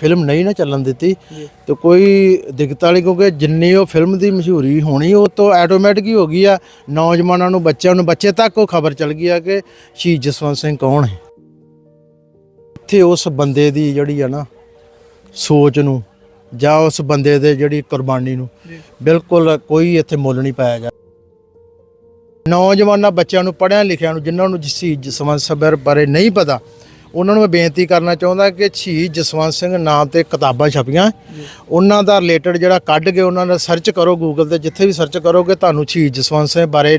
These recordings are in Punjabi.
ਫਿਲਮ ਨਹੀਂ ਨਾ ਚੱਲਣ ਦਿੱਤੀ ਤੇ ਕੋਈ ਦਿੱਕਤ ਵਾਲੀ ਕਿਉਂਕਿ ਜਿੰਨੀ ਉਹ ਫਿਲਮ ਦੀ ਮਸ਼ਹੂਰੀ ਹੋਣੀ ਉਹ ਤੋਂ ਆਟੋਮੈਟਿਕ ਹੀ ਹੋ ਗਈ ਆ। ਨੌਜਵਾਨਾਂ ਨੂੰ ਬੱਚਿਆਂ ਨੂੰ ਬੱਚੇ ਤੱਕ ਉਹ ਖਬਰ ਚੱਲ ਗਈ ਆ ਕਿ ਸ਼ਹੀਦ ਜਸਵੰਤ ਸਿੰਘ ਕੌਣ ਹੈ। ਇੱਥੇ ਉਸ ਬੰਦੇ ਦੀ ਜਿਹੜੀ ਆ ਨਾ ਸੋਚ ਨੂੰ ਜਾਂ ਉਸ ਬੰਦੇ ਦੇ ਜਿਹੜੀ ਕੁਰਬਾਨੀ ਨੂੰ ਬਿਲਕੁਲ ਕੋਈ ਇੱਥੇ ਮੁੱਲ ਨਹੀਂ ਪਾਇਆ ਜਾ ਨੌਜਵਾਨਾਂ ਬੱਚਿਆਂ ਨੂੰ ਪੜ੍ਹਿਆ ਲਿਖਿਆ ਨੂੰ ਜਿਨ੍ਹਾਂ ਨੂੰ ਸ਼ਹੀਦ ਜਸਵੰਤ ਸਿੰਘ ਬਾਰੇ ਨਹੀਂ ਪਤਾ ਉਹਨਾਂ ਨੂੰ ਮੈਂ ਬੇਨਤੀ ਕਰਨਾ ਚਾਹੁੰਦਾ ਕਿ ਸ਼ਹੀਦ ਜਸਵੰਤ ਸਿੰਘ ਨਾਮ ਤੇ ਕਿਤਾਬਾਂ ਛਪੀਆਂ। ਉਹਨਾਂ ਦਾ ਰਿਲੇਟਡ ਜਿਹੜਾ ਕੱਢ ਕੇ ਉਹਨਾਂ ਦਾ ਸਰਚ ਕਰੋ ਗੂਗਲ ਤੇ ਜਿੱਥੇ ਵੀ ਸਰਚ ਕਰੋਗੇ ਤੁਹਾਨੂੰ ਸ਼ਹੀਦ ਜਸਵੰਤ ਸਿੰਘ ਬਾਰੇ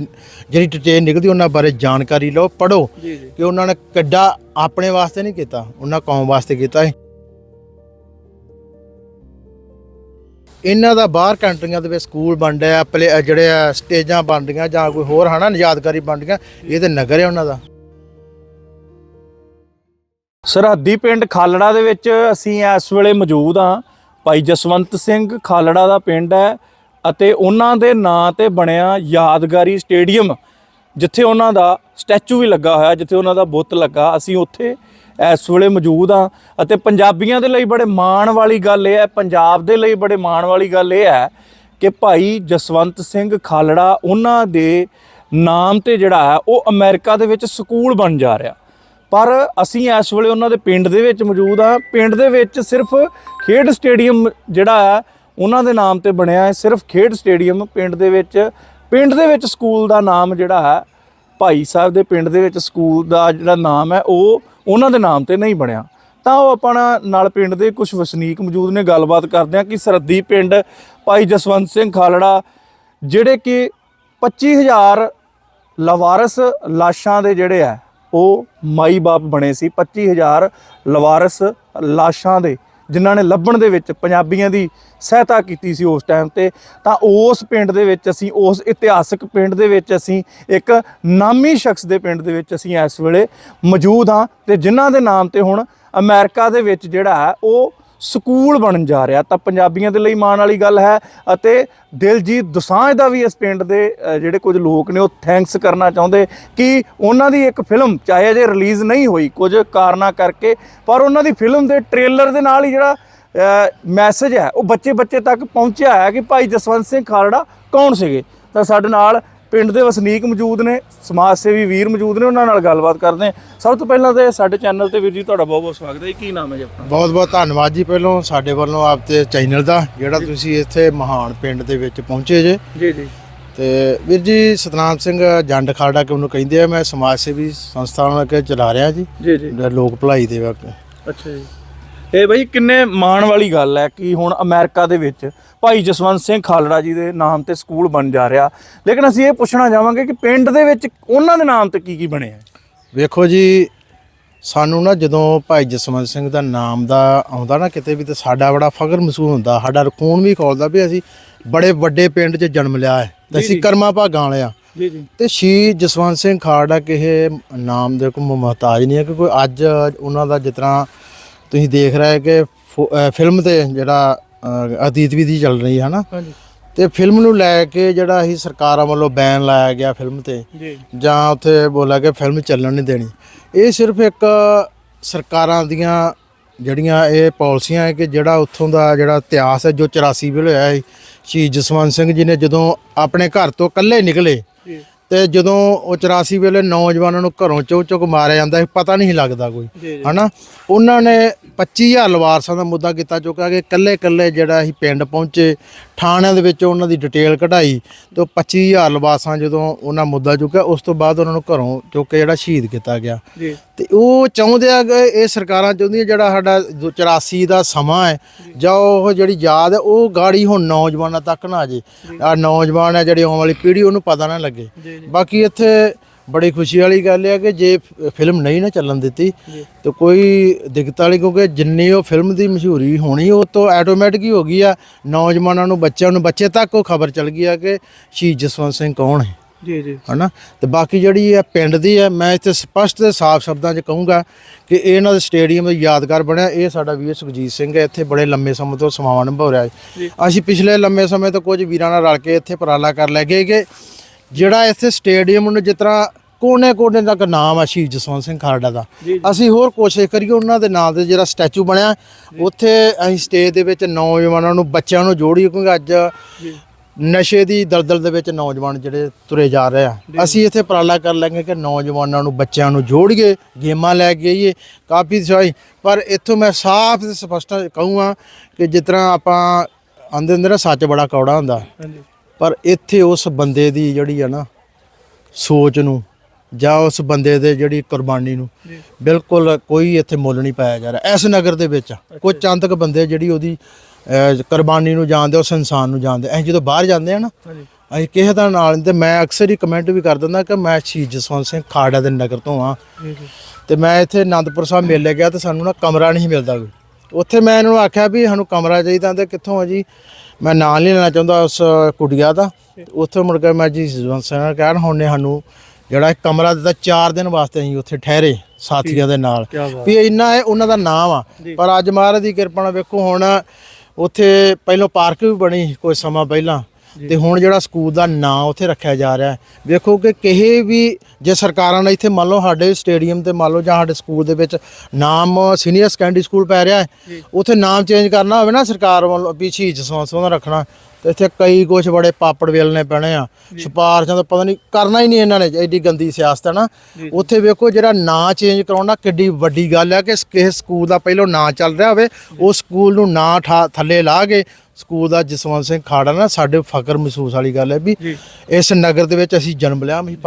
ਜਿਹੜੀ ਡਿਟੇਲ ਨਿਕਲਦੀ ਉਹਨਾਂ ਬਾਰੇ ਜਾਣਕਾਰੀ ਲਓ ਪੜੋ ਕਿ ਉਹਨਾਂ ਨੇ ਕਿੱਡਾ ਆਪਣੇ ਵਾਸਤੇ ਨਹੀਂ ਕੀਤਾ ਉਹਨਾਂ ਕੌਮ ਵਾਸਤੇ ਕੀਤਾ ਹੈ ਇਹਨਾਂ ਦਾ ਬਾਹਰ ਕੰਟਰੀਆਂ ਦੇ ਵਿੱਚ ਸਕੂਲ ਬਣ ਰਿਹਾ ਪਲੇ ਜਿਹੜੇ ਸਟੇਜਾਂ ਬਣ ਰਹੀਆਂ ਜਾਂ ਕੋਈ ਹੋਰ ਹਨਾ ਯਾਦਗਾਰੀ ਬਣ ਰਹੀਆਂ ਇਹ ਤੇ ਨਗਰ ਹੈ ਉਹਨਾਂ ਦਾ। ਸਰਹੱਦੀ ਪਿੰਡ ਖਾਲੜਾ ਦੇ ਵਿੱਚ ਅਸੀਂ ਇਸ ਵੇਲੇ ਮੌਜੂਦ ਹਾਂ। ਭਾਈ ਜਸਵੰਤ ਸਿੰਘ ਖਾਲੜਾ ਦਾ ਪਿੰਡ ਹੈ ਅਤੇ ਉਹਨਾਂ ਦੇ ਨਾਂ ਤੇ ਬਣਿਆ ਯਾਦਗਾਰੀ ਸਟੇਡੀਅਮ, ਜਿੱਥੇ ਉਹਨਾਂ ਦਾ ਸਟੈਚੂ ਵੀ ਲੱਗਾ ਹੋਇਆ, ਜਿੱਥੇ ਉਹਨਾਂ ਦਾ ਬੁੱਤ ਲੱਗਾ। ਅਸੀਂ ਉੱਥੇ ਇਸ ਵੇਲੇ ਮੌਜੂਦ ਹਾਂ ਅਤੇ ਪੰਜਾਬੀਆਂ ਦੇ ਲਈ ਬੜੇ ਮਾਣ ਵਾਲੀ ਗੱਲ ਇਹ ਹੈ, ਪੰਜਾਬ ਦੇ ਲਈ ਬੜੇ ਮਾਣ ਵਾਲੀ ਗੱਲ ਇਹ ਹੈ ਕਿ ਭਾਈ ਜਸਵੰਤ ਸਿੰਘ ਖਾਲੜਾ ਉਹਨਾਂ ਦੇ ਨਾਮ ਤੇ ਜਿਹੜਾ ਹੈ, ਉਹ ਅਮਰੀਕਾ ਦੇ ਵਿੱਚ ਸਕੂਲ ਬਣ ਜਾ ਰਿਹਾ। ਪਰ ਅਸੀਂ ਇਸ ਵੇਲੇ ਉਹਨਾਂ ਦੇ ਪਿੰਡ ਦੇ ਵਿੱਚ ਮੌਜੂਦ ਆ ਪਿੰਡ ਦੇ ਵਿੱਚ ਸਿਰਫ ਖੇਡ ਸਟੇਡੀਅਮ ਜਿਹੜਾ ਹੈ, ਉਹਨਾਂ ਦੇ ਨਾਮ ਤੇ ਬਣਿਆ ਹੈ। ਸਿਰਫ ਖੇਡ ਸਟੇਡੀਅਮ ਪਿੰਡ ਦੇ ਵਿੱਚ, ਪਿੰਡ ਦੇ ਵਿੱਚ ਸਕੂਲ ਦਾ ਨਾਮ ਜਿਹੜਾ ਹੈ, ਭਾਈ ਸਾਹਿਬ ਦੇ ਪਿੰਡ ਦੇ ਵਿੱਚ ਸਕੂਲ ਦਾ ਜਿਹੜਾ ਨਾਮ ਹੈ, ਉਹ ਉਹਨਾਂ ਦੇ ਨਾਮ ਤੇ ਨਹੀਂ ਬਣਿਆ। ਤਾਂ ਉਹ ਆਪਣਾ ਨਾਲ ਪਿੰਡ ਦੇ ਕੁਝ ਵਸਨੀਕ ਮੌਜੂਦ ਨੇ, ਗੱਲਬਾਤ ਕਰਦੇ ਆ ਕਿ ਸਰਹੱਦੀ ਪਿੰਡ ਭਾਈ ਜਸਵੰਤ ਸਿੰਘ ਖਾਲੜਾ, ਜਿਹੜੇ ਕਿ 25000 ਲਵਾਰਸ ਲਾਸ਼ਾਂ ਦੇ ਜਿਹੜੇ ਆ ਉਹ ਮਾਈ ਬਾਪ ਬਣੇ ਸੀ। 25000 ਲਵਾਰਸ ਲਾਸ਼ਾਂ ਦੇ, ਜਿਨ੍ਹਾਂ ਨੇ ਲੱਭਣ ਦੇ ਵਿੱਚ ਪੰਜਾਬੀਆਂ ਦੀ ਸਹਾਇਤਾ ਕੀਤੀ ਸੀ ਉਸ ਟਾਈਮ ਤੇ। ਤਾਂ ਉਸ ਪਿੰਡ ਦੇ ਵਿੱਚ ਅਸੀਂ, ਉਸ ਇਤਿਹਾਸਕ ਪਿੰਡ ਦੇ ਵਿੱਚ ਅਸੀਂ, ਇੱਕ ਨਾਮੀ ਸ਼ਖਸ ਦੇ ਪਿੰਡ ਦੇ ਵਿੱਚ ਅਸੀਂ ਇਸ ਵੇਲੇ ਮੌਜੂਦ ਹਾਂ। ਤੇ ਜਿਨ੍ਹਾਂ ਦੇ ਨਾਮ ਤੇ ਹੁਣ ਅਮਰੀਕਾ ਦੇ ਵਿੱਚ ਜਿਹੜਾ ਹੈ, ਉਹ ਸਕੂਲ ਬਣਨ ਜਾ ਰਿਹਾ। ਤਾਂ ਪੰਜਾਬੀਆਂ ਦੇ ਲਈ ਮਾਣ ਵਾਲੀ ਗੱਲ ਹੈ ਅਤੇ ਦਿਲਜੀਤ ਦੁਸਾਂਝ ਦਾ ਵੀ ਇਸ ਪਿੰਡ ਦੇ ਜਿਹੜੇ ਕੁਝ ਲੋਕ ਨੇ ਉਹ ਥੈਂਕਸ ਕਰਨਾ ਚਾਹੁੰਦੇ ਕਿ ਉਹਨਾਂ ਦੀ ਇੱਕ ਫਿਲਮ ਚਾਹੇ ਅਜੇ ਰਿਲੀਜ਼ ਨਹੀਂ ਹੋਈ, ਕੁਝ ਕਾਰਨਾਂ ਕਰਕੇ, ਪਰ ਉਹਨਾਂ ਦੀ ਫਿਲਮ ਦੇ ਟ੍ਰੇਲਰ ਦੇ ਨਾਲ ਹੀ ਜਿਹੜਾ ਮੈਸੇਜ ਹੈ, ਉਹ ਬੱਚੇ ਬੱਚੇ ਤੱਕ ਪਹੁੰਚਿਆ ਹੈ ਕਿ ਭਾਈ ਜਸਵੰਤ ਸਿੰਘ ਖਾਲੜਾ ਕੌਣ ਸੀਗੇ? ਤਾਂ ਸਾਡੇ ਨਾਲ ਪਿੰਡ ਦੇ ਵਸਨੀਕ ਮੌਜੂਦ ਨੇ ਸਮਾਜ ਸੇਵੀ ਵੀਰ ਮੌਜੂਦ ਨੇ ਉਹਨਾਂ ਨਾਲ ਗੱਲਬਾਤ ਕਰਦੇ ਸਭ ਤੋਂ ਪਹਿਲਾਂ ਤੇ ਸਾਡੇ ਚੈਨਲ ਤੇ ਵੀਰ ਜੀ ਤੁਹਾਡਾ ਬਹੁਤ ਬਹੁਤ ਸਵਾਗਤ ਹੈ। ਕੀ ਨਾਮ ਹੈ ਜੀ ਆਪਣਾ? ਬਹੁਤ ਬਹੁਤ ਧੰਨਵਾਦ ਜੀ ਪਹਿਲੋਂ ਸਾਡੇ ਵੱਲੋਂ ਆਪ ਤੇ ਚੈਨਲ ਦਾ ਜਿਹੜਾ ਤੁਸੀਂ ਇੱਥੇ ਮਹਾਨ ਪਿੰਡ ਦੇ ਵਿੱਚ ਪਹੁੰਚੇ ਜੇ। ਜੀ ਜੀ। ਤੇ ਵੀਰ ਜੀ ਸਤਨਾਮ ਸਿੰਘ ਜੰਡ ਖਾੜਾ ਕਿ ਉਹਨੂੰ ਕਹਿੰਦੇ ਆ ਮੈਂ ਸਮਾਜ ਸੇਵੀ ਸੰਸਥਾ ਨੂੰ ਅੱਗੇ ਚਲਾ ਰਿਹਾ ਜੀ। ਜੀ ਜੀ। ਲੋਕ ਭਲਾਈ ਦੇ ਵਕਤ। ਅੱਛਾ ਜੀ। ਇਹ ਬਈ ਕਿੰਨੇ ਮਾਣ ਵਾਲੀ ਗੱਲ ਹੈ ਕਿ ਹੁਣ ਅਮਰੀਕਾ ਦੇ ਵਿੱਚ ਭਾਈ ਜਸਵੰਤ ਸਿੰਘ ਖਾਲੜਾ ਜੀ ਦੇ ਨਾਮ ਤੇ ਸਕੂਲ ਬਣ ਜਾ ਰਿਹਾ। ਲੇਕਿਨ ਅਸੀਂ ਇਹ ਪੁੱਛਣਾ ਚਾਹਾਂਗੇ ਕਿ ਪਿੰਡ ਦੇ ਵਿੱਚ ਉਹਨਾਂ ਦੇ ਨਾਮ ਤੇ ਕੀ ਕੀ ਬਣਿਆ ਵੇਖੋ ਜੀ ਸਾਨੂੰ ਨਾ ਜਦੋਂ ਭਾਈ ਜਸਵੰਤ ਸਿੰਘ ਦਾ ਨਾਮ ਦਾ ਆਉਂਦਾ ਨਾ ਕਿਤੇ ਵੀ ਤੇ ਸਾਡਾ ਬੜਾ ਫਖਰ ਮਹਿਸੂਸ ਹੁੰਦਾ ਸਾਡਾ ਰਖੂਨ ਵੀ ਖੋਲਦਾ ਵੀ ਅਸੀਂ ਬੜੇ ਵੱਡੇ ਪਿੰਡ 'ਚ ਜਨਮ ਲਿਆ ਹੈ ਤੇ ਅਸੀਂ ਕਰਮਾ ਭਾਗਾਂ ਵਾਲੇ ਆ ਜੀ ਜੀ। ਤੇ ਸ਼ਹੀਦ ਜਸਵੰਤ ਸਿੰਘ ਖਾਲੜਾ ਕਿਸੇ ਨਾਮ ਦੇ ਕੋਈ ਮੁਹਤਾਜ ਨਹੀਂ ਹੈ ਕਿ ਕੋਈ ਅੱਜ ਉਹਨਾਂ ਦਾ ਤਰ੍ਹਾਂ ਤੁਸੀਂ ਦੇਖ ਰਹੇ ਕਿ ਫਿਲਮ ਤੇ ਜਿਹੜਾ ਅਤੀਤ ਵੀ ਦੀ ਚੱਲ ਰਹੀ ਹੈ ਨਾ ਹਾਂਜੀ। ਤੇ ਫਿਲਮ ਨੂੰ ਲੈ ਕੇ ਜਿਹੜਾ ਅਸੀਂ ਸਰਕਾਰਾਂ ਵੱਲੋਂ ਬੈਨ ਲਾਇਆ ਗਿਆ ਫਿਲਮ ਤੇ ਜੀ। ਉੱਥੇ ਬੋਲਿਆ ਕਿ ਫਿਲਮ ਚੱਲਣ ਨਹੀਂ ਦੇਣੀ। ਇਹ ਸਿਰਫ ਇੱਕ ਸਰਕਾਰਾਂ ਦੀਆਂ ਜਿਹੜੀਆਂ ਇਹ ਪਾਲਿਸੀਆਂ ਹੈ ਕਿ ਜਿਹੜਾ ਉੱਥੋਂ ਦਾ ਜਿਹੜਾ ਇਤਿਹਾਸ ਹੈ ਜੋ 84 ਵੇਲੇ ਹੋਇਆ ਸੀ ਸ਼ਹੀਦ ਜਸਵੰਤ ਸਿੰਘ ਜੀ ਨੇ ਜਦੋਂ ਆਪਣੇ ਘਰ ਤੋਂ ਇਕੱਲੇ ਨਿਕਲੇ ਤੇ ਜਦੋਂ ਉਹ 84 ਵੇਲੇ ਨੌਜਵਾਨਾਂ ਨੂੰ ਘਰੋਂ ਚੁੱਕ ਚੁੱਕ ਮਾਰਿਆ ਜਾਂਦਾ ਸੀ ਪਤਾ ਨਹੀਂ ਲੱਗਦਾ ਕੋਈ। ਹਨਾ? ਉਹਨਾਂ ਨੇ 25000 ਲਵਾਰਸਾਂ ਦਾ ਮੁੱਦਾ ਕੀਤਾ ਚੁੱਕਾ ਕਿ ਕੱਲੇ ਕੱਲੇ ਜਿਹੜਾ ਅਸੀਂ ਪਿੰਡ ਪਹੁੰਚੇ ਥਾਣਿਆਂ ਦੇ ਵਿੱਚ ਉਹਨਾਂ ਦੀ ਡਿਟੇਲ ਕਢਾਈ ਤੇ ਉਹ 25000 ਲਵਾਰਸਾਂ ਜਦੋਂ ਉਹਨਾਂ ਮੁੱਦਾ ਚੁੱਕਿਆ ਉਸ ਤੋਂ ਬਾਅਦ ਉਹਨਾਂ ਨੂੰ ਘਰੋਂ ਚੁੱਕ ਕੇ ਜਿਹੜਾ ਸ਼ਹੀਦ ਕੀਤਾ ਗਿਆ। ਤੇ ਉਹ ਚਾਹੁੰਦੇ ਆ ਕਿ ਇਹ ਸਰਕਾਰਾਂ ਚਾਹੁੰਦੀਆਂ ਜਿਹੜਾ ਸਾਡਾ ਜੋ 84 ਦਾ ਸਮਾਂ ਹੈ ਜਾਂ ਉਹ ਜਿਹੜੀ ਯਾਦ ਹੈ ਉਹ ਗਾੜੀ ਹੁਣ ਨੌਜਵਾਨਾਂ ਤੱਕ ਨਾ ਆ ਜੇ। ਆ ਨੌਜਵਾਨ ਹੈ ਜਿਹੜੀ ਆਉਣ ਵਾਲੀ ਪੀੜ੍ਹੀ ਉਹਨੂੰ ਪਤਾ ਨਾ ਲੱਗੇ। ਬਾਕੀ ਇੱਥੇ ਬੜੀ ਖੁਸ਼ੀ ਵਾਲੀ ਗੱਲ ਹੈ ਕਿ ਜੇ ਫ- ਫਿਲਮ ਨਹੀਂ ਨਾ ਚੱਲਣ ਦਿੱਤੀ ਤੇ ਕੋਈ ਦਿੱਕਤ ਵਾਲੀ ਕਿਉਂਕਿ ਜਿੰਨੀ ਉਹ ਫਿਲਮ ਦੀ ਮਸ਼ਹੂਰੀ ਹੋਣੀ ਉਹ ਤੋਂ ਆਟੋਮੈਟਿਕ ਹੀ ਹੋ ਗਈ ਆ। ਨੌਜਵਾਨਾਂ ਨੂੰ ਬੱਚਿਆਂ ਨੂੰ ਬੱਚੇ ਤੱਕ ਉਹ ਖਬਰ ਚੱਲ ਗਈ ਆ ਕਿ ਸ਼ਹੀਦ ਜਸਵੰਤ ਸਿੰਘ ਕੌਣ ਹੈ। ਜੀ ਜੀ। ਹਨਾ? ਤੇ ਬਾਕੀ ਜਿਹੜੀ ਹੈ ਪਿੰਡ ਦੀ ਹੈ ਮੈਂ ਇੱਥੇ ਸਪਸ਼ਟ ਤੇ ਸਾਫ਼ ਸ਼ਬਦਾਂ 'ਚ ਕਹੂੰਗਾ ਕਿ ਇਹ ਇਹਨਾਂ ਦੇ ਸਟੇਡੀਅਮ ਯਾਦਗਾਰ ਬਣਿਆ। ਇਹ ਸਾਡਾ ਵੀਰ ਸੁਖਜੀਤ ਸਿੰਘ ਹੈ ਇੱਥੇ ਬੜੇ ਲੰਮੇ ਸਮੇਂ ਤੋਂ ਸਮਾਵਾਂ ਨਿਭਾ ਰਿਹਾ ਹੈ। ਅਸੀਂ ਪਿਛਲੇ ਲੰਮੇ ਸਮੇਂ ਤੋਂ ਕੁਝ ਵੀਰਾਂ ਨਾਲ ਰਲ ਕੇ ਇੱਥੇ ਉਪਰਾਲਾ ਕਰ ਲੈ ਗਏ ਕਿ ਜਿਹੜਾ ਇੱਥੇ ਸਟੇਡੀਅਮ ਨੂੰ ਜਿਸ ਤਰ੍ਹਾਂ ਕੋਨੇ ਕੋਨੇ ਤੱਕ ਨਾਮ ਆ ਸ਼ਹੀਦ ਜਸਵੰਤ ਸਿੰਘ ਖਾਲੜਾ ਦਾ। ਅਸੀਂ ਹੋਰ ਕੋਸ਼ਿਸ਼ ਕਰੀਏ ਉਹਨਾਂ ਦੇ ਨਾਮ ਤੇ ਜਿਹੜਾ ਸਟੈਚੂ ਬਣਿਆ। ਉੱਥੇ ਅਸੀਂ ਸਟੇਜ ਦੇ ਵਿੱਚ ਨੌਜਵਾਨਾਂ ਨੂੰ ਬੱਚਿਆਂ ਨੂੰ ਜੋੜੀਏ ਕਿਉਂਕਿ ਅੱਜ ਨਸ਼ੇ ਦੀ ਦਲਦਲ ਦੇ ਵਿੱਚ ਨੌਜਵਾਨ ਜਿਹੜੇ ਤੁਰੇ ਜਾ ਰਹੇ ਆ। ਅਸੀਂ ਇੱਥੇ ਉਪਰਾਲਾ ਕਰ ਲਾਂਗੇ ਕਿ ਨੌਜਵਾਨਾਂ ਨੂੰ ਬੱਚਿਆਂ ਨੂੰ ਜੋੜੀਏ ਗੇਮਾਂ ਲੈ ਕੇ ਆਈਏ। ਕਾਫੀ ਸਹਾਈ ਪਰ ਇੱਥੋਂ ਮੈਂ ਸਾਫ਼ ਤੇ ਸਪਸ਼ਟ ਕਹੂੰਗਾ ਕਿ ਜਿਸ ਤਰ੍ਹਾਂ ਆਪਾਂ ਹੁੰਦੇ ਨਾ ਸੱਚ ਬੜਾ ਕੌੜਾ ਹੁੰਦਾ। ਹਾਂਜੀ। ਪਰ ਇੱਥੇ ਉਸ ਬੰਦੇ ਦੀ ਜਿਹੜੀ ਆ ਨਾ ਸੋਚ ਨੂੰ ਜਾਂ ਉਸ ਬੰਦੇ ਦੇ ਜਿਹੜੀ ਕੁਰਬਾਨੀ ਨੂੰ। ਬਿਲਕੁਲ ਕੋਈ ਇੱਥੇ ਮੁੱਲ ਨਹੀਂ ਪਾਇਆ ਜਾ ਰਿਹਾ। ਇਸ ਨਗਰ ਦੇ ਵਿੱਚ ਕੁਝ ਚੰਦਕ ਬੰਦੇ ਜਿਹੜੀ ਉਹਦੀ ਕੁਰਬਾਨੀ ਨੂੰ ਜਾਣਦੇ ਉਸ ਇਨਸਾਨ ਨੂੰ ਜਾਣਦੇ। ਅਸੀਂ ਜਦੋਂ ਬਾਹਰ ਜਾਂਦੇ ਆ ਨਾ ਅਸੀਂ ਕਿਸੇ ਦਾ ਨਾਲ ਤੇ ਮੈਂ ਅਕਸਰ ਹੀ ਕਮੈਂਟ ਵੀ ਕਰ ਦਿੰਦਾ ਕਿ ਮੈਂ ਸ਼ਹੀਦ ਜਸਵੰਤ ਸਿੰਘ ਖਾੜਾ ਦੇ ਨਗਰ ਤੋਂ ਆ ਤੇ ਮੈਂ ਇੱਥੇ ਆਨੰਦਪੁਰ ਸਾਹਿਬ ਮੇਲੇ ਗਿਆ ਤੇ ਸਾਨੂੰ ਨਾ ਕਮਰਾ ਨਹੀਂ ਮਿਲਦਾ ਕੋਈ। ਉੱਥੇ ਮੈਂ ਇਹਨਾਂ ਨੂੰ ਆਖਿਆ ਵੀ ਸਾਨੂੰ ਕਮਰਾ ਚਾਹੀਦਾ ਤੇ ਕਿੱਥੋਂ ਆ ਜੀ? ਮੈਂ ਨਾਂ ਨਹੀਂ ਲੈਣਾ ਚਾਹੁੰਦਾ ਉਸ ਕੁੜੀਆ ਦਾ। ਉੱਥੇ ਮੁੜ ਕੇ ਮੈਂ ਜੀ ਜਸਵੰਤ ਸਿੰਘ ਕਹਿਣ ਹੁਣ ਨੇ ਸਾਨੂੰ ਜਿਹੜਾ ਇੱਕ ਕਮਰਾ ਦਿੱਤਾ 4 ਦਿਨ ਵਾਸਤੇ ਅਸੀਂ ਉੱਥੇ ਠਹਿਰੇ ਸਾਥੀਆਂ ਦੇ ਨਾਲ। ਵੀ ਇੰਨਾ ਹੈ ਉਹਨਾਂ ਦਾ ਨਾਮ ਆ। ਪਰ ਅੱਜ ਮਹਾਰਾਜ ਦੀ ਕਿਰਪਾ ਨਾਲ ਵੇਖੋ ਹੁਣ ਉੱਥੇ ਪਹਿਲਾਂ ਪਾਰਕ ਵੀ ਬਣੀ ਕੋਈ ਸਮਾਂ ਪਹਿਲਾਂ। ਤੇ ਹੁਣ ਜਿਹੜਾ ਸਕੂਲ ਦਾ ਨਾਂ ਉੱਥੇ ਰੱਖਿਆ ਜਾ ਰਿਹਾ ਹੈ ਵੇਖੋ ਕਿ ਕਿਸੇ ਵੀ ਜੇ ਸਰਕਾਰਾਂ ਨੇ ਇੱਥੇ ਮੰਨ ਲਓ ਸਾਡੇ ਸਟੇਡੀਅਮ ਤੇ ਮੰਨ ਲਓ ਜਾਂ ਸਾਡੇ ਸਕੂਲ ਦੇ ਵਿੱਚ ਨਾਮ ਸੀਨੀਅਰ ਸੈਕੰਡਰੀ ਸਕੂਲ ਪੈ ਰਿਹਾ ਹੈ ਉੱਥੇ ਨਾਮ ਚੇਂਜ ਕਰਨਾ ਹੋਵੇ ਨਾ ਸਰਕਾਰ ਵੱਲੋਂ ਵੀ ਸ਼ਹੀਦ ਜਸਵੰਤ ਸਿੰਘ ਦਾ ਰੱਖਣਾ ਤੇ ਇੱਥੇ ਕਈ ਕੁਛ ਬੜੇ ਪਾਪੜ ਵੇਲਣੇ ਪੈਣੇ ਆ ਸਿਫਾਰਸ਼ਾਂ ਤਾਂ ਪਤਾ ਨਹੀਂ ਕਰਨਾ ਹੀ ਨਹੀਂ ਇਹਨਾਂ ਨੇ ਐਡੀ ਗੰਦੀ ਸਿਆਸਤ ਹੈ ਨਾ। ਉੱਥੇ ਵੇਖੋ ਜਿਹੜਾ ਨਾਂ ਚੇਂਜ ਕਰਾਉਣਾ ਕਿੱਡੀ ਵੱਡੀ ਗੱਲ ਹੈ ਕਿ ਕਿਸੇ ਸਕੂਲ ਦਾ ਪਹਿਲਾਂ ਨਾਂ ਚੱਲ ਰਿਹਾ ਹੋਵੇ ਉਹ ਸਕੂਲ ਨੂੰ ਨਾਂ ਥੱਲੇ ਲਾ ਕੇ ਸਕੂਲ ਦਾ ਜਸਵੰਤ ਸਿੰਘ ਖਾੜਾ ਨਾ ਸਾਡੇ ਫਖਰ ਮਹਿਸੂਸ ਵਾਲੀ ਗੱਲ ਹੈ ਵੀ ਇਸ ਨਗਰ ਦੇ ਵਿੱਚ ਅਸੀਂ ਜਨਮ ਲਿਆ ਅਸੀਂ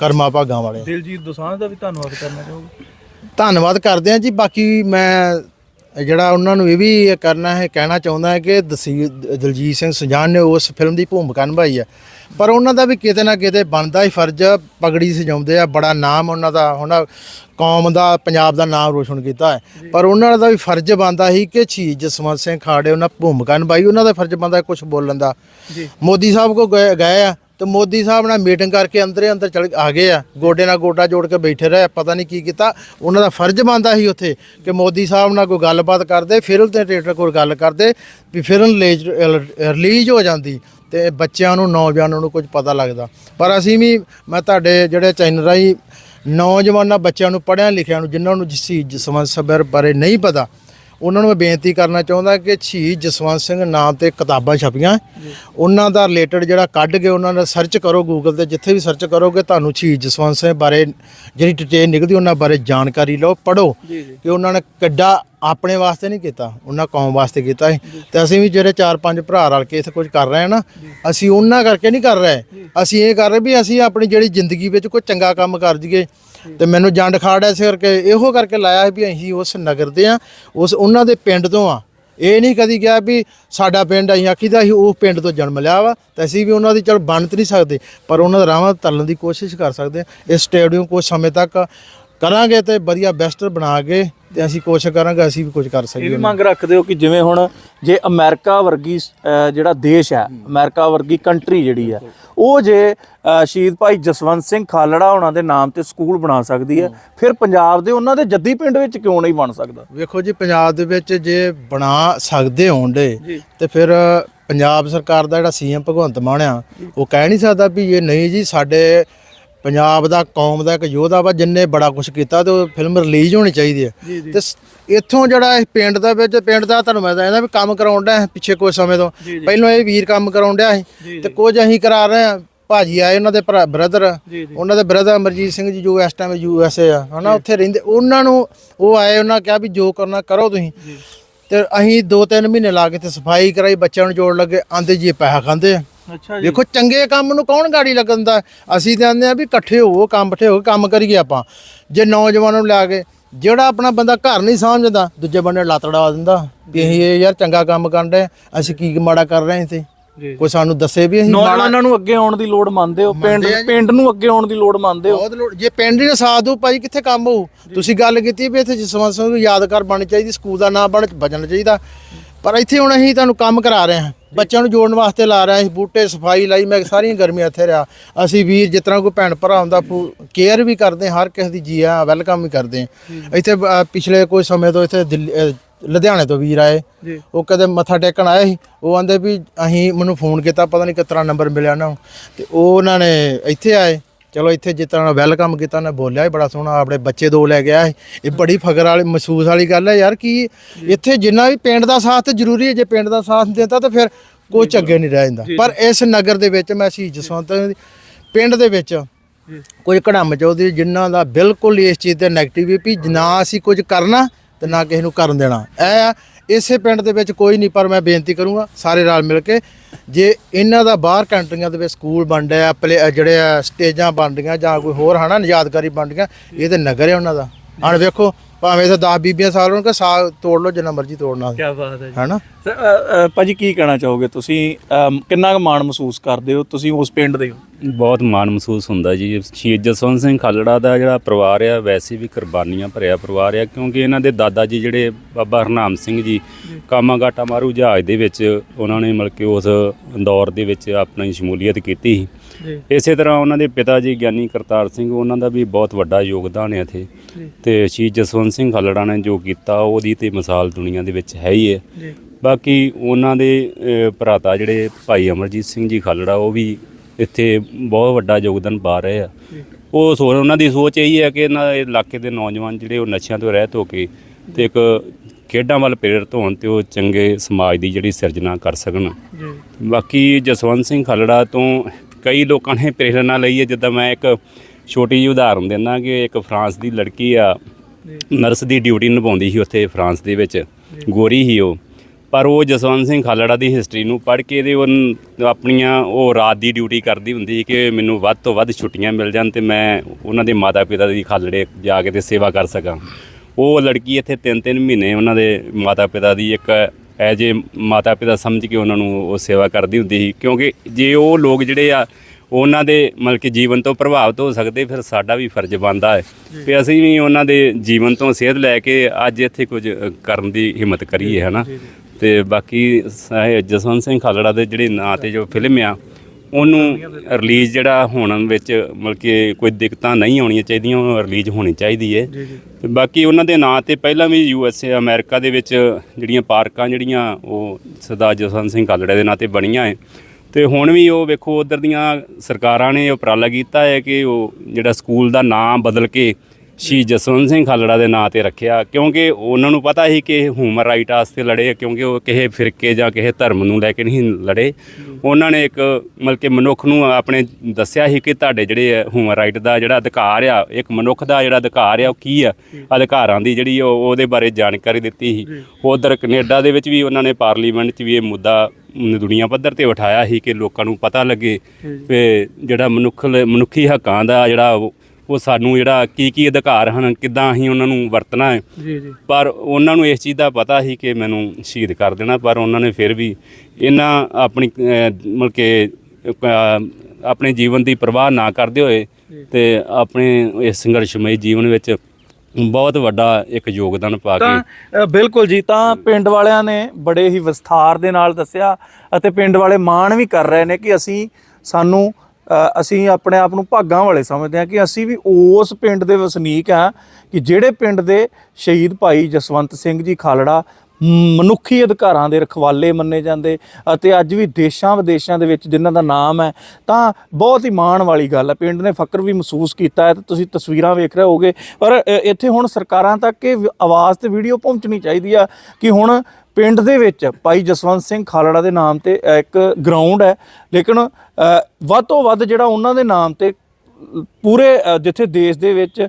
ਕਰਮਾ ਭਾਗਾਂ ਵਾਲੇ। ਦਿਲਜੀਤ ਦੋਸਾਂਝ ਦਾ ਵੀ ਧੰਨਵਾਦ ਕਰਨਾ ਚਾਹੋਗੇ। ਧੰਨਵਾਦ ਕਰਦੇ ਹਾਂ ਜੀ ਬਾਕੀ ਮੈਂ ਜਿਹੜਾ ਉਹਨਾਂ ਨੂੰ ਇਹ ਵੀ ਕਰਨਾ ਹੈ ਕਹਿਣਾ ਚਾਹੁੰਦਾ ਹੈ ਕਿ ਦਲਜੀਤ ਸਿੰਘ ਸੁਜਾਨ ਨੇ ਉਸ ਫਿਲਮ ਦੀ ਭੂਮਿਕਾ ਨਿਭਾਈ ਹੈ। ਪਰ ਉਹਨਾਂ ਦਾ ਵੀ ਕਿਤੇ ਨਾ ਕਿਤੇ ਬਣਦਾ ਹੀ ਫਰਜ਼ ਪਗੜੀ ਸਜਾਉਂਦੇ ਆ ਬੜਾ ਨਾਮ ਉਹਨਾਂ ਦਾ ਹੁਣ ਕੌਮ ਦਾ ਪੰਜਾਬ ਦਾ ਨਾਮ ਰੋਸ਼ਨ ਕੀਤਾ ਹੈ। ਪਰ ਉਹਨਾਂ ਦਾ ਵੀ ਫਰਜ਼ ਬਣਦਾ ਸੀ ਕਿ ਸ਼ਹੀਦ ਜਸਵੰਤ ਸਿੰਘ ਖਾੜੇ ਉਹਨਾਂ ਭੂਮਿਕਾ ਨਿਭਾਈ ਉਹਨਾਂ ਦਾ ਫਰਜ਼ ਬਣਦਾ ਕੁਝ ਬੋਲਣ ਦਾ। ਜੀ। ਮੋਦੀ ਸਾਹਿਬ ਕੋ ਗਏ ਗਏ ਆ ਤੇ ਮੋਦੀ ਸਾਹਿਬ ਨਾਲ ਮੀਟਿੰਗ ਕਰਕੇ ਅੰਦਰੇ ਅੰਦਰ ਚਲ ਆ ਗਏ ਆ। ਗੋਡੇ ਨਾਲ ਗੋਡਾ ਜੋੜ ਕੇ ਬੈਠੇ ਰਹੇ ਪਤਾ ਨਹੀਂ ਕੀ ਕੀਤਾ। ਉਹਨਾਂ ਦਾ ਫਰਜ਼ ਬਣਦਾ ਸੀ ਉੱਥੇ ਕਿ ਮੋਦੀ ਸਾਹਿਬ ਨਾਲ ਕੋਈ ਗੱਲਬਾਤ ਕਰਦੇ ਫਿਰ ਤੇ ਟੇਟਰ ਕੋਈ ਗੱਲ ਕਰਦੇ ਵੀ ਫਿਰ ਰਿਲੀਜ਼ ਹੋ ਜਾਂਦੀ। ਤੇ ਬੱਚਿਆਂ ਨੂੰ, ਨੌਜਵਾਨਾਂ ਨੂੰ ਕੁਝ ਪਤਾ ਲੱਗਦਾ। ਪਰ ਅਸੀਂ ਵੀ, ਮੈਂ ਤੁਹਾਡੇ ਜਿਹੜੇ ਚੈਨਲ ਰਾਹੀਂ ਨੌਜਵਾਨਾਂ ਬੱਚਿਆਂ ਨੂੰ ਪੜ੍ਹਿਆ ਲਿਖਿਆ ਨੂੰ, ਜਿਨ੍ਹਾਂ ਨੂੰ ਸ਼ਹੀਦ ਜਸਵੰਤ ਸਬਰ ਬਾਰੇ ਨਹੀਂ ਪਤਾ ਉਹਨਾਂ ਨੂੰ ਮੈਂ ਬੇਨਤੀ ਕਰਨਾ ਚਾਹੁੰਦਾ ਕਿ ਸ਼ਹੀਦ ਜਸਵੰਤ ਸਿੰਘ ਨਾਮ ਤੇ ਕਿਤਾਬਾਂ ਛਪੀਆਂ। ਉਹਨਾਂ ਦਾ ਰਿਲੇਟਡ ਜਿਹੜਾ ਕੱਢ ਕੇ ਉਹਨਾਂ ਦਾ ਸਰਚ ਕਰੋ ਗੂਗਲ ਤੇ ਜਿੱਥੇ ਵੀ ਸਰਚ ਕਰੋਗੇ ਤੁਹਾਨੂੰ ਸ਼ਹੀਦ ਜਸਵੰਤ ਸਿੰਘ ਬਾਰੇ ਜਿਹੜੀ ਡਿਟੇਲ ਨਿਕਲਦੀ ਉਹਨਾਂ ਬਾਰੇ ਜਾਣਕਾਰੀ ਲਓ ਪੜੋ ਕਿ ਉਹਨਾਂ ਨੇ ਕਿੱਡਾ ਆਪਣੇ ਵਾਸਤੇ ਨਹੀਂ ਕੀਤਾ ਉਹਨਾਂ ਕੌਮ ਵਾਸਤੇ ਕੀਤਾ ਸੀ ਤੇ ਅਸੀਂ ਵੀ ਜਿਹੜੇ ਚਾਰ ਪੰਜ ਭਰਾ ਰਲ ਕੇ ਇੱਥੇ ਕੁਝ ਕਰ ਰਹੇ ਹਾਂ ਨਾ ਅਸੀਂ ਉਹਨਾਂ ਕਰਕੇ ਨਹੀਂ ਕਰ ਰਹੇ। ਅਸੀਂ ਇਹ ਕਰ ਰਹੇ ਵੀ ਅਸੀਂ ਆਪਣੀ ਜਿਹੜੀ ਜ਼ਿੰਦਗੀ ਵਿੱਚ ਕੋਈ ਚੰਗਾ ਕੰਮ ਕਰ ਜੀਏ ਤੇ ਮੈਨੂੰ ਜੰਡ ਖਾੜ ਐਸੇ ਕਰਕੇ ਇਹੋ ਕਰਕੇ ਲਾਇਆ ਸੀ ਵੀ ਅਸੀਂ ਉਸ ਨਗਰ ਦੇ ਆ ਉਸ ਉਹਨਾਂ ਦੇ ਪਿੰਡ ਤੋਂ ਆ। ਇਹ ਨਹੀਂ ਕਦੀ ਕਿਹਾ ਵੀ ਸਾਡਾ ਪਿੰਡ ਅਸੀਂ ਆਖੀਦਾ ਅਸੀਂ ਉਹ ਪਿੰਡ ਤੋਂ ਜਨਮ ਲਿਆ ਵਾ ਤੇ ਅਸੀਂ ਵੀ ਉਹਨਾਂ ਦੀ ਚਲ ਬਣ ਨਹੀਂ ਸਕਦੇ ਪਰ ਉਹਨਾਂ ਦਾ ਰਾਹਾਂ ਤਲਣ ਦੀ ਕੋਸ਼ਿਸ਼ ਕਰ ਸਕਦੇ ਹਾਂ ਇਸ ਸਟੇਡੀਅਮ ਕੁਝ ਸਮੇਂ ਤੱਕ ਕਰਾਂਗੇ ਤੇ ਵਧੀਆ ਬੈਸਟ ਬਣਾ ਕੇ ਤੇ ਅਸੀਂ ਕੋਸ਼ਿਸ਼ ਕਰਾਂਗੇ ਅਸੀਂ ਵੀ ਕੁਝ ਕਰ ਇਹ ਸਕੀਏ। ਮੰਗ ਰੱਖਦੇ ਹੋ ਕਿ ਜਿਵੇਂ ਹੁਣ ਜੇ ਅਮਰੀਕਾ ਵਰਗੀ ਅਹ, ਜਿਹੜਾ ਦੇਸ਼ ਹੈ ਅਮਰੀਕਾ ਵਰਗੀ ਕੰਟਰੀ ਜਿਹੜੀ ਹੈ ਉਹ ਜੇ ਅਹ, ਸ਼ਹੀਦ ਭਾਈ ਜਸਵੰਤ ਸਿੰਘ ਖਾਲੜਾ ਹੋਣਾ ਦੇ ਨਾਮ ਤੇ ਸਕੂਲ ਬਣਾ ਸਕਦੀ ਹੈ ਫਿਰ ਪੰਜਾਬ ਦੇ ਉਹਨਾਂ ਦੇ ਜੱਦੀ ਪਿੰਡ ਵਿੱਚ ਕਿਉਂ ਨਹੀਂ ਬਣ ਸਕਦਾ? ਵੇਖੋ ਜੀ ਪੰਜਾਬ ਦੇ ਵਿੱਚ ਜੇ ਬਣਾ ਸਕਦੇ ਹੋਣ ਦੇ। ਤੇ ਫਿਰ ਪੰਜਾਬ ਸਰਕਾਰ ਦਾ ਜਿਹੜਾ ਸੀਐਮ ਭਗਵੰਤ ਮਾਨ ਆ ਉਹ ਕਹਿ ਨਹੀਂ ਸਕਦਾ ਵੀ ਇਹ ਨਹੀਂ ਜੀ ਸਾਡੇ ਪੰਜਾਬ ਦਾ ਕੌਮ ਦਾ ਇੱਕ ਯੋਧਾ ਵਾ ਜਿੰਨੇ ਬੜਾ ਕੁਝ ਕੀਤਾ ਤੇ ਉਹ ਫਿਲਮ ਰਿਲੀਜ਼ ਹੋਣੀ ਚਾਹੀਦੀ ਹੈ ਤੇ ਇੱਥੋਂ ਜਿਹੜਾ ਇਹ ਪਿੰਡ ਦਾ ਵਿੱਚ ਪਿੰਡ ਦਾ ਤੁਹਾਨੂੰ ਮੈਂ ਦੱਸਦਾ ਵੀ ਕੰਮ ਕਰਾਉਣ ਡਿਆ ਪਿੱਛੇ ਕੁਝ ਸਮੇਂ ਤੋਂ। ਪਹਿਲਾਂ ਇਹ ਵੀਰ ਕੰਮ ਕਰਾਉਣ ਡਿਆ ਸੀ ਤੇ ਕੁਝ ਅਸੀਂ ਕਰਾ ਰਹੇ ਆ ਭਾਜੀ ਆਏ ਉਹਨਾਂ ਦੇ ਬ੍ਰਦਰ ਉਹਨਾਂ ਦੇ ਬ੍ਰਦਰ ਅਮਰਜੀਤ ਸਿੰਘ ਜੀ ਜੋ ਇਸ ਟਾਈਮ ਯੂ ਐਸ ਏ ਆ ਹਨਾ ਉੱਥੇ ਰਹਿੰਦੇ ਉਹਨਾਂ ਨੂੰ ਉਹ ਆਏ ਉਹਨਾਂ ਕਿਹਾ ਵੀ ਜੋ ਕਰਨਾ ਕਰੋ ਤੁਸੀਂ। ਤੇ ਅਸੀਂ 2-3 ਮਹੀਨੇ ਲਾ ਕੇ ਤੇ ਸਫ਼ਾਈ ਕਰਾਈ ਬੱਚਿਆਂ ਨੂੰ ਜੋੜ ਲੱਗੇ ਆਂਦੇ ਜੀ ਇਹ ਪੈਸਾ ਖਾਂਦੇ ਆ। ਅੱਛਾ ਜੀ। ਵੇਖੋ ਚੰਗੇ ਕੰਮ ਨੂੰ ਕੌਣ ਗਾੜੀ ਲੱਗਣ ਦਾ? ਅਸੀਂ ਤੇ ਆਂਦੇ ਆ ਵੀ ਇਕੱਠੇ ਹੋਵੋ ਕੰਮ ਇਕੱਠੇ ਹੋ ਕੇ ਕੰਮ ਕਰੀਏ ਆਪਾਂ। ਜੇ ਨੌਜਵਾਨਾਂ ਨੂੰ ਲਿਆ ਕੇ ਜਿਹੜਾ ਆਪਣਾ ਬੰਦਾ ਘਰ ਨਹੀਂ ਸਮਝਦਾ ਦੂਜੇ ਬੰਦੇ ਨੂੰ ਲੱਤ ਅੜਾ ਦਿੰਦਾ ਵੀ ਅਸੀਂ ਇਹ ਯਾਰ ਚੰਗਾ ਕੰਮ ਕਰਨ ਦੇ ਅਸੀਂ ਕੀ ਮਾੜਾ ਕਰ ਰਹੇ ਸੀ? ਕੋਈ ਸਾਨੂੰ ਦੱਸੇ ਵੀ ਅਸੀਂ? ਨੌਜਵਾਨਾਂ ਨੂੰ ਅੱਗੇ ਆਉਣ ਦੀ ਲੋੜ ਮੰਨਦੇ ਹੋ ਪਿੰਡ ਪਿੰਡ ਨੂੰ ਅੱਗੇ ਆਉਣ ਦੀ ਲੋੜ ਮੰਨਦੇ ਹੋ? ਬਹੁਤ ਲੋੜ ਜੇ ਪਿੰਡ ਹੀ ਸਾਥ ਦੋ ਭਾਈ ਕਿੱਥੇ ਕੰਮ ਹੋਊ? ਤੁਸੀਂ ਗੱਲ ਕੀਤੀ ਵੀ ਇੱਥੇ ਜਸਵੰਤ ਸਿੰਘ ਨੂੰ ਯਾਦਗਾਰ ਬਣਨੀ ਚਾਹੀਦੀ ਸਕੂਲ ਦਾ ਨਾਮ ਬਣ ਬਚਣਾ ਚਾਹੀਦਾ। ਪਰ ਇੱਥੇ ਹੁਣ ਅਸੀਂ ਤੁਹਾਨੂੰ ਕੰਮ ਕਰਾ ਰਹੇ ਹਾਂ। ਬੱਚਿਆਂ ਨੂੰ ਜੋੜਨ ਵਾਸਤੇ ਲਾ ਰਹੇ ਹਾਂ ਬੂਟੇ ਸਫ਼ਾਈ ਲਾਈ ਮੈਂ ਸਾਰੀਆਂ ਗਰਮੀਆਂ ਇੱਥੇ ਰਿਹਾ। ਅਸੀਂ ਵੀਰ ਜਿਸ ਤਰ੍ਹਾਂ ਕੋਈ ਭੈਣ ਭਰਾ ਹੁੰਦਾ ਕੇਅਰ ਵੀ ਕਰਦੇ ਹਾਂ, ਹਰ ਕਿਸੇ ਦੀ ਜੀ ਆ ਵੈਲਕਮ ਵੀ ਕਰਦੇ ਹਾਂ। ਇੱਥੇ ਪਿਛਲੇ ਕੋਈ ਸਮੇਂ ਤੋਂ ਇੱਥੇ ਲੁਧਿਆਣੇ ਤੋਂ ਵੀਰ ਆਏ। ਜੀ। ਉਹ ਕਦੇ ਮੱਥਾ ਟੇਕਣ ਆਏ ਸੀ। ਉਹ ਆਂਦੇ ਵੀ ਅਸੀਂ ਮੈਨੂੰ ਫੋਨ ਕੀਤਾ ਪਤਾ ਨਹੀਂ ਤਰ੍ਹਾਂ ਨੰਬਰ ਮਿਲਿਆ ਨੂੰ। ਤੇ ਉਹ ਉਹਨਾਂ ਨੇ ਇੱਥੇ ਆਏ। ਚਲੋ ਇੱਥੇ ਜਿੱਤਾਂ ਵੈਲਕਮ ਕੀਤਾ ਨੇ ਬੋਲਿਆ ਵੀ ਬੜਾ ਸੋਹਣਾ ਆਪਣੇ ਬੱਚੇ ਦੋ ਲੈ ਗਿਆ ਇਹ ਬੜੀ ਫਖਰ ਵਾਲੀ ਮਹਿਸੂਸ ਵਾਲੀ ਗੱਲ ਹੈ ਯਾਰ ਕਿ ਇੱਥੇ ਜਿੰਨਾ ਵੀ ਪਿੰਡ ਦਾ ਸਾਥ ਜ਼ਰੂਰੀ ਹੈ ਜੇ ਪਿੰਡ ਦਾ ਸਾਥ ਦਿੱਤਾ ਤਾਂ ਫਿਰ ਕੁਝ ਅੱਗੇ ਨਹੀਂ ਰਹਿ ਜਾਂਦਾ। ਪਰ ਇਸ ਨਗਰ ਦੇ ਵਿੱਚ ਮੈਂ ਸ਼ਹੀਦ ਜਸਵੰਤ ਪਿੰਡ ਦੇ ਵਿੱਚ ਕੁਝ ਕੜਮ ਚੌਧਰੀ ਜਿਨ੍ਹਾਂ ਦਾ ਬਿਲਕੁਲ ਇਸ ਚੀਜ਼ ਤੇ ਨੈਗੇਟਿਵ ਵੀ ਨਾ ਅਸੀਂ ਕੁਝ ਕਰਨਾ ਤੇ ਨਾ ਕਿਸੇ ਨੂੰ ਕਰਨ ਦੇਣਾ। ਇਹ ਆ, ਇਸੇ ਪਿੰਡ ਦੇ ਵਿੱਚ ਕੋਈ ਨਹੀਂ ਪਰ ਮੈਂ ਬੇਨਤੀ ਕਰੂੰਗਾ ਸਾਰੇ ਰਲ ਮਿਲ ਕੇ ਜੇ ਇਹਨਾਂ ਦਾ ਬਾਹਰ ਕੰਟਰੀਆਂ ਦੇ ਵਿੱਚ ਸਕੂਲ ਬਣ ਰਿਹਾ ਪਲੇ ਜਿਹੜੇ ਆ ਸਟੇਜਾਂ ਬਣ ਰਹੀਆਂ ਜਾਂ ਕੋਈ ਹੋਰ ਹਨਾ ਯਾਦਗਾਰੀ ਬਣ ਰਹੀਆਂ ਇਹ ਤੇ ਨਗਰ ਹੈ ਉਹਨਾਂ ਦਾ। ਹਣ ਵੇਖੋ ਭਾਵੇਂ ਤਾਂ 10 ਬੀਬੀਆਂ ਸਾਲ ਹੋਣ ਕਿ ਸਾਲ ਤੋੜ ਲਓ ਜਿੰਨਾ ਮਰਜ਼ੀ ਤੋੜਨਾ ਕੀ ਬਾਤ ਹੈ ਹਨਾ? ਸਰ, ਅ, ਅ, ਭਾਜੀ ਕੀ ਕਹਿਣਾ ਚਾਹੋਗੇ ਤੁਸੀਂ? ਅਮ, ਕਿੰਨਾ ਕੁ ਮਾਣ ਮਹਿਸੂਸ ਕਰਦੇ ਹੋ ਤੁਸੀਂ ਉਸ ਪਿੰਡ ਦੇ? ਹੋ ਬਹੁਤ ਮਾਣ ਮਹਿਸੂਸ ਹੁੰਦਾ ਜੀ। ਸ਼ਹੀਦ ਜਸਵੰਤ ਸਿੰਘ ਖਾਲੜਾ ਦਾ ਜਿਹੜਾ ਪਰਿਵਾਰ ਆ ਵੈਸੇ ਵੀ ਕੁਰਬਾਨੀਆਂ ਭਰਿਆ ਪਰਿਵਾਰ ਆ ਕਿਉਂਕਿ ਇਹਨਾਂ ਦੇ ਦਾਦਾ ਜੀ ਜਿਹੜੇ ਬਾਬਾ ਹਰਨਾਮ ਸਿੰਘ ਜੀ ਕਾਮਾਗਾਟਾ ਮਾਰੂ ਜਹਾਜ਼ ਦੇ ਵਿੱਚ ਉਹਨਾਂ ਨੇ ਮਤਲਬ ਕਿ ਉਸ ਦੌਰ ਦੇ ਵਿੱਚ ਆਪਣੀ ਸ਼ਮੂਲੀਅਤ ਕੀਤੀ ਸੀ। ਜੀ ਇਸੇ ਤਰ੍ਹਾਂ ਉਹਨਾਂ ਦੇ ਪਿਤਾ ਜੀ ਗਿਆਨੀ ਕਰਤਾਰ ਸਿੰਘ ਉਹਨਾਂ ਦਾ ਵੀ ਬਹੁਤ ਵੱਡਾ ਯੋਗਦਾਨ ਹੈ ਇੱਥੇ। ਤੇ ਸ਼ਹੀਦ ਜਸਵੰਤ ਸਿੰਘ ਖਾਲੜਾ ਨੇ ਜੋ ਕੀਤਾ ਉਹਦੀ ਤੇ ਮਿਸਾਲ ਦੁਨੀਆ ਦੇ ਵਿੱਚ ਹੈ ਹੀ ਹੈ। ਬਾਕੀ ਉਹਨਾਂ ਦੇ ਭਰਾਤਾ ਜਿਹੜੇ ਭਾਈ ਅਮਰਜੀਤ ਸਿੰਘ ਜੀ ਖਾਲੜਾ ਉਹ ਵੀ ਇੱਥੇ ਬਹੁਤ ਵੱਡਾ ਯੋਗਦਾਨ ਪਾ ਰਹੇ ਆ। ਉਹ ਸੋਚ ਉਹਨਾਂ ਦੀ ਸੋਚ ਇਹੀ ਹੈ ਕਿ ਇਹਨਾਂ ਇਲਾਕੇ ਦੇ ਨੌਜਵਾਨ ਜਿਹੜੇ ਉਹ ਨਸ਼ਿਆਂ ਤੋਂ ਰਹਿਤ ਹੋ ਕੇ ਤੇ ਇੱਕ ਖੇਡਾਂ ਵੱਲ ਪ੍ਰੇਰਿਤ ਹੋਣ ਤੇ ਉਹ ਚੰਗੇ ਸਮਾਜ ਦੀ ਜਿਹੜੀ ਸਿਰਜਣਾ ਕਰ ਸਕਣ। ਬਾਕੀ ਜਸਵੰਤ ਸਿੰਘ ਖਾਲੜਾ ਤੋਂ ਕਈ ਲੋਕਾਂ ਨੇ ਪ੍ਰੇਰਣਾ ਲਈ ਹੈ। ਜਿੱਦਾਂ ਮੈਂ ਇੱਕ ਛੋਟੀ ਜਿਹੀ ਉਦਾਹਰਨ ਦਿੰਦਾ ਕਿ ਇੱਕ ਫਰਾਂਸ ਦੀ ਲੜਕੀ ਆ ਨਰਸ ਦੀ ਡਿਊਟੀ ਨਿਭਾਉਂਦੀ ਸੀ ਉੱਥੇ ਫਰਾਂਸ ਦੇ ਵਿੱਚ ਗੋਰੀ ਹੀ ਉਹ। ਪਰ ਉਹ ਜਸਵੰਤ ਸਿੰਘ ਖਾਲੜਾ ਦੀ ਹਿਸਟਰੀ ਨੂੰ ਪੜ੍ਹ ਕੇ ਦੇ ਉਹ ਆਪਣੀਆਂ ਉਹ ਰਾਤ ਦੀ ਡਿਊਟੀ ਕਰਦੀ ਹੁੰਦੀ ਸੀ ਕਿ ਮੈਨੂੰ ਵੱਧ ਤੋਂ ਵੱਧ ਛੁੱਟੀਆਂ ਮਿਲ ਜਾਣ ਤੇ ਮੈਂ ਉਹਨਾਂ ਦੇ ਮਾਤਾ ਪਿਤਾ ਦੀ ਖਾਲੜੇ ਜਾ ਕੇ ਤੇ ਸੇਵਾ ਕਰ ਸਕਾਂ। ਉਹ ਲੜਕੀ ਇੱਥੇ ਤਿੰਨ ਤਿੰਨ ਮਹੀਨੇ ਉਹਨਾਂ ਦੇ ਮਾਤਾ ਪਿਤਾ ਦੀ ਇੱਕ ਐਜ ਏ ਮਾਤਾ ਪਿਤਾ ਸਮਝ ਕੇ ਉਹਨਾਂ ਨੂੰ ਉਹ ਸੇਵਾ ਕਰਦੀ ਹੁੰਦੀ ਸੀ ਕਿਉਂਕਿ ਜੇ ਉਹ ਲੋਕ ਜਿਹੜੇ ਆ ਉਹਨਾਂ ਦੇ ਮਤਲਬ ਕਿ ਜੀਵਨ ਤੋਂ ਪ੍ਰਭਾਵਿਤ ਹੋ ਸਕਦੇ ਫਿਰ ਸਾਡਾ ਵੀ ਫਰਜ਼ ਬਣਦਾ ਹੈ। ਕਿ ਅਸੀਂ ਵੀ ਉਹਨਾਂ ਦੇ ਜੀਵਨ ਤੋਂ ਸੇਧ ਲੈ ਕੇ ਅੱਜ ਇੱਥੇ ਕੁਝ ਕਰਨ ਦੀ ਹਿੰਮਤ ਕਰੀਏ ਹਨਾ? ਤੇ ਬਾਕੀ ਸ- ਜਸਵੰਤ ਸਿੰਘ ਖਾਲੜਾ ਦੇ ਜਿਹੜੇ ਨਾਂ ਤੇ ਜੋ ਫਿਲਮ ਆ ਉਹਨੂੰ ਰਿਲੀਜ਼ ਜਿਹੜਾ ਹੋਣ ਵਿੱਚ ਮਤਲਬ ਕਿ ਕੋਈ ਦਿੱਕਤਾਂ ਨਹੀਂ ਆਉਣੀਆਂ ਚਾਹੀਦੀਆਂ ਉਹ ਰਿਲੀਜ਼ ਹੋਣੀ ਚਾਹੀਦੀ ਹੈ ਤੇ ਬਾਕੀ ਉਹਨਾਂ ਦੇ ਨਾਂ ਤੇ ਪਹਿਲਾਂ ਵੀ ਯੂ ਐਸ ਏ ਅਮਰੀਕਾ ਦੇ ਵਿੱਚ ਜਿਹੜੀਆਂ ਪਾਰਕਾਂ ਜਿਹੜੀਆਂ ਉਹ ਸਰਦਾਰ ਜਸਵੰਤ ਸਿੰਘ ਖਾਲੜੇ ਦੇ ਨਾਂ ਤੇ ਬਣੀਆਂ ਹੈ ਤੇ ਹੁਣ ਵੀ ਉਹ ਵੇਖੋ ਉਧਰ ਦੀਆਂ ਸਰਕਾਰਾਂ ਨੇ ਉਪਰਾਲਾ ਕੀਤਾ ਹੈ ਕਿ ਉਹ ਜਿਹੜਾ ਸਕੂਲ ਦਾ ਨਾਮ ਬਦਲ ਕੇ ਸ਼ਹੀਦ ਜਸਵੰਤ ਸਿੰਘ ਖਾਲੜਾ ਦੇ ਨਾਂ ਤੇ ਰੱਖਿਆ ਕਿਉਂਕਿ ਉਹਨਾਂ ਨੂੰ ਪਤਾ ਸੀ ਕਿ ਹਿਊਮਨ ਰਾਈਟ ਵਾਸਤੇ ਲੜੇ ਕਿਉਂਕਿ ਉਹ ਕਿਸੇ ਫਿਰਕੇ ਜਾਂ ਕਿਸੇ ਧਰਮ ਨੂੰ ਲੈ ਕੇ ਨਹੀਂ ਲੜੇ। ਉਹਨਾਂ ਨੇ ਇੱਕ ਮਤਲਬ ਕਿ ਮਨੁੱਖ ਨੂੰ ਆਪਣੇ ਦੱਸਿਆ ਸੀ ਕਿ ਤੁਹਾਡੇ ਜਿਹੜੇ ਹਿਊਮਨ ਰਾਈਟ ਦਾ ਜਿਹੜਾ ਅਧਿਕਾਰ ਆ ਇੱਕ ਮਨੁੱਖ ਦਾ ਜਿਹੜਾ ਅਧਿਕਾਰ ਆ ਉਹ ਕੀ ਆ? ਅਧਿਕਾਰਾਂ ਦੀ ਜਿਹੜੀ ਉਹ ਉਹਦੇ ਬਾਰੇ ਜਾਣਕਾਰੀ ਦਿੱਤੀ ਸੀ। ਉਧਰ ਕੈਨੇਡਾ ਦੇ ਵਿੱਚ ਵੀ ਉਹਨਾਂ ਨੇ ਪਾਰਲੀਮੈਂਟ 'ਚ ਵੀ ਇਹ ਮੁੱਦਾ ਦੁਨੀਆ ਪੱਧਰ ਤੇ ਉਠਾਇਆ ਸੀ ਕਿ ਲੋਕਾਂ ਨੂੰ ਪਤਾ ਲੱਗੇ ਕਿ ਜਿਹੜਾ ਮਨੁੱਖ ਮਨੁੱਖੀ ਹੱਕਾਂ ਦਾ ਜਿਹੜਾ ਉਹ ਸਾਨੂੰ ਜਿਹੜਾ ਕੀ ਕੀ ਅਧਿਕਾਰ ਹਨ ਕਿੱਦਾਂ ਅਸੀਂ ਉਹਨਾਂ ਨੂੰ ਵਰਤਣਾ ਹੈ। ਜੀ ਜੀ। ਪਰ ਉਹਨਾਂ ਨੂੰ ਇਸ ਚੀਜ਼ ਦਾ ਪਤਾ ਸੀ ਕਿ ਮੈਨੂੰ ਸ਼ਹੀਦ ਕਰ ਦੇਣਾ ਪਰ ਉਹਨਾਂ ਨੇ ਫਿਰ ਵੀ ਇਹਨਾਂ ਆਪਣੀ ਮਤਲਬ ਕਿ ਆਪਣੇ ਜੀਵਨ ਦੀ ਪਰਵਾਹ ਨਾ ਕਰਦੇ ਹੋਏ ਤੇ ਆਪਣੇ ਇਸ ਸੰਘਰਸ਼ਮਈ ਜੀਵਨ ਵਿੱਚ ਬਹੁਤ ਵੱਡਾ ਇੱਕ ਯੋਗਦਾਨ ਪਾ ਕੇ ਬਿਲਕੁਲ ਜੀ ਤਾਂ ਪਿੰਡ ਵਾਲਿਆਂ ਨੇ ਬੜੇ ਹੀ ਵਿਸਥਾਰ ਦੇ ਨਾਲ ਦੱਸਿਆ ਅਤੇ ਪਿੰਡ ਵਾਲੇ ਮਾਣ ਵੀ ਕਰ ਰਹੇ ਨੇ ਕਿ ਅਸੀਂ ਸਾਨੂੰ ਅਸੀਂ ਆਪਣੇ ਆਪ ਨੂੰ ਭਾਗਾਂ ਵਾਲੇ ਸਮਝਦੇ ਹਾਂ ਕਿ ਅਸੀਂ ਵੀ ਉਸ ਪਿੰਡ ਦੇ ਵਸਨੀਕ ਆ ਕਿ ਜਿਹੜੇ ਪਿੰਡ ਦੇ ਸ਼ਹੀਦ ਭਾਈ ਜਸਵੰਤ ਸਿੰਘ ਜੀ ਖਾਲੜਾ ਮਨੁੱਖੀ ਅਧਿਕਾਰਾਂ ਦੇ ਰਖਵਾਲੇ ਮੰਨੇ ਜਾਂਦੇ ਅਤੇ ਅੱਜ ਵੀ ਦੇਸ਼ਾਂ ਵਿਦੇਸ਼ਾਂ ਦੇ ਵਿੱਚ ਜਿਨ੍ਹਾਂ ਦਾ ਨਾਮ ਹੈ, ਤਾਂ ਬਹੁਤ ਹੀ ਮਾਣ ਵਾਲੀ ਗੱਲ ਹੈ। ਪਿੰਡ ਨੇ ਫਕਰ ਵੀ ਮਹਿਸੂਸ ਕੀਤਾ ਹੈ ਤੇ ਤੁਸੀਂ ਤਸਵੀਰਾਂ ਵੇਖ ਰਹੇ ਹੋਗੇ ਪਰ ਇੱਥੇ ਹੁਣ ਸਰਕਾਰਾਂ ਤੱਕ ਇਹ ਆਵਾਜ਼ ਤੇ ਵੀਡੀਓ ਪਹੁੰਚਣੀ ਚਾਹੀਦੀ ਆ ਕਿ ਹੁਣ ਪਿੰਡ ਦੇ ਵਿੱਚ ਭਾਈ ਜਸਵੰਤ ਸਿੰਘ ਖਾਲੜਾ ਦੇ ਨਾਮ ਤੇ ਇੱਕ ਗਰਾਊਂਡ ਹੈ। ਲੇਕਿਨ ਵੱਧ ਤੋਂ ਵੱਧ ਜਿਹੜਾ ਉਹਨਾਂ ਦੇ ਨਾਮ ਤੇ, ਪੂਰੇ ਜਿੱਥੇ ਦੇਸ਼ ਦੇ ਵਿੱਚ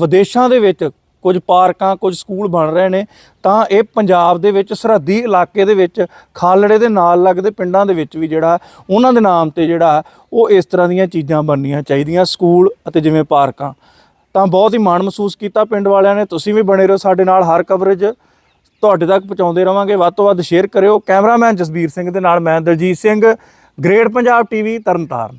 ਵਿਦੇਸ਼ਾਂ ਦੇ ਵਿੱਚ ਕੁਝ ਪਾਰਕਾਂ, ਕੁਝ ਸਕੂਲ ਬਣ ਰਹੇ ਨੇ, ਤਾਂ ਇਹ ਪੰਜਾਬ ਦੇ ਵਿੱਚ ਸਰਹੱਦੀ ਇਲਾਕੇ ਦੇ ਵਿੱਚ ਖਾਲੜੇ ਦੇ ਨਾਲ ਲੱਗਦੇ ਪਿੰਡਾਂ ਦੇ ਵਿੱਚ ਵੀ ਜਿਹੜਾ, ਉਹਨਾਂ ਦੇ ਨਾਮ ਤੇ ਜਿਹੜਾ, ਉਹ ਇਸ ਤਰ੍ਹਾਂ ਦੀਆਂ ਚੀਜ਼ਾਂ ਬਣਨੀਆਂ ਚਾਹੀਦੀਆਂ, ਸਕੂਲ ਅਤੇ ਜਿਵੇਂ ਪਾਰਕਾਂ। ਤਾਂ ਬਹੁਤ ਹੀ ਮਾਣ ਮਹਿਸੂਸ ਕੀਤਾ ਪਿੰਡ ਵਾਲਿਆਂ ਨੇ। ਤੁਸੀਂ ਵੀ ਬਣੇ ਰਹੋ ਸਾਡੇ ਨਾਲ ਹਰ ਕਵਰੇਜ ਤੁਹਾਡੇ ਤੱਕ ਪਹੁੰਚਾਉਂਦੇ ਰਵਾਂਗੇ। ਵੱਧ ਤੋਂ ਵੱਧ ਸ਼ੇਅਰ ਕਰਿਓ। ਕੈਮਰਾਮੈਨ ਜਸਬੀਰ ਸਿੰਘ ਦੇ ਨਾਲ ਮੈਂ ਦਲਜੀਤ ਸਿੰਘ। Great Punjab TV Tarn Taran.